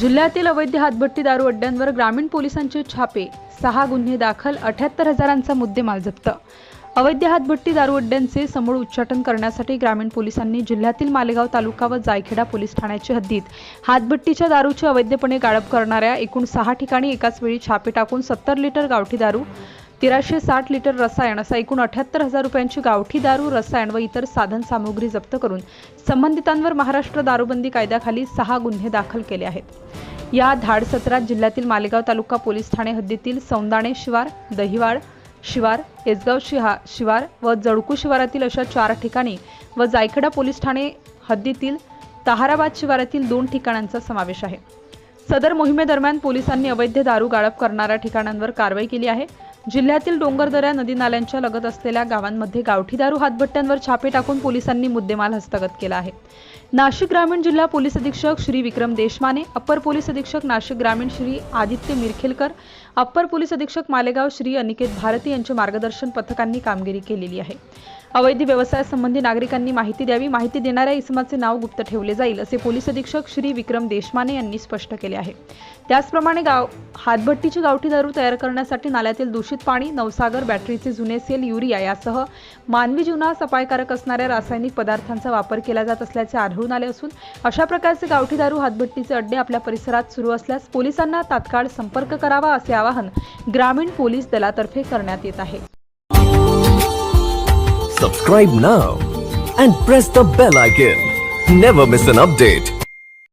जिल्ह्यातील अवैध हातभट्टी दारू अड्ड्यांवर ग्रामीण पोलिसांचे छापे सहा गुन्हे दाखल अठ्याहत्तर हजारांचा मुद्देमाल जप्त. अवैध हातभट्टी दारू अड्ड्यांचे समूळ उच्चाटन करण्यासाठी ग्रामीण पोलिसांनी जिल्ह्यातील मालेगाव तालुका व जायखेडा पोलीस ठाण्याच्या हद्दीत हातभट्टीच्या दारूचे अवैधपणे गाळप करणाऱ्या एकूण सहा ठिकाणी एकाच वेळी छापे टाकून सत्तर लिटर गावठी दारू तेराशे साठ लिटर रसायन असा एकूण अठ्याहत्तर हजार रुपयांची गावठी दारू रसायन व इतर साधन सामुग्री जप्त करून संबंधितांवर महाराष्ट्र दारूबंदी कायद्याखाली सहा गुन्हे दाखल केले आहेत. या धाड सत्रात जिल्ह्यातील मालेगाव तालुका पोलीस ठाणे हद्दीतील सौंदाणे शिवार दहिवाड शिवार एसगाव शिहा शिवार व जळकू शिवारातील अशा चार ठिकाणी व जायखेडा पोलीस ठाणे हद्दीतील ताहाराबाद शिवारातील दोन ठिकाणांचा समावेश आहे. सदर मोहिमेदरम्यान पोलिसांनी अवैध दारू गाळप करणाऱ्या ठिकाणांवर कारवाई केली आहे. जिल्ह्यातील डोंगरदऱ्या नदी नाल्यांच्या लगत असलेल्या गावांमध्ये गावठी दारू हातभट्ट्यांवर छापे टाकून पोलिसांनी मुद्देमाल हस्तगत केला आहे. नाशिक ग्रामीण जिल्हा पोलीस अधीक्षक श्री विक्रम देशमाने अप्पर पोलीस अधीक्षक नाशिक ग्रामीण श्री आदित्य मिरखेलकर अप्पर पोलीस अधीक्षक मालेगाव श्री अनिकेत भारती यांचे मार्गदर्शन पथकांनी कामगिरी केलेली आहे. अवैध व्यवसायासंबंधी नागरिकांनी माहिती द्यावी माहिती देणाऱ्या इसमाचे नाव गुप्त ठेवले जाईल असे पोलीस अधीक्षक श्री विक्रम देशमाने यांनी स्पष्ट केले आहे. त्याचप्रमाणे गाव हातभट्टीची गावठी दारू तयार करण्यासाठी नाल्यातील दूषित पाणी नवसागर बॅटरीचे जुने सेल युरिया यासह मानवी जीवनास अपायकारक असणाऱ्या रासायनिक पदार्थांचा वापर केला जात असल्याचे आढळून आले असून अशा प्रकारचे गावठी दारू हातभट्टीचे अड्डे आपल्या परिसरात सुरू असल्यास पोलिसांना तात्काळ संपर्क करावा असे आवाहन ग्रामीण पोलीस दलातर्फे करण्यात येत आहे. Subscribe now and press the bell icon never miss an update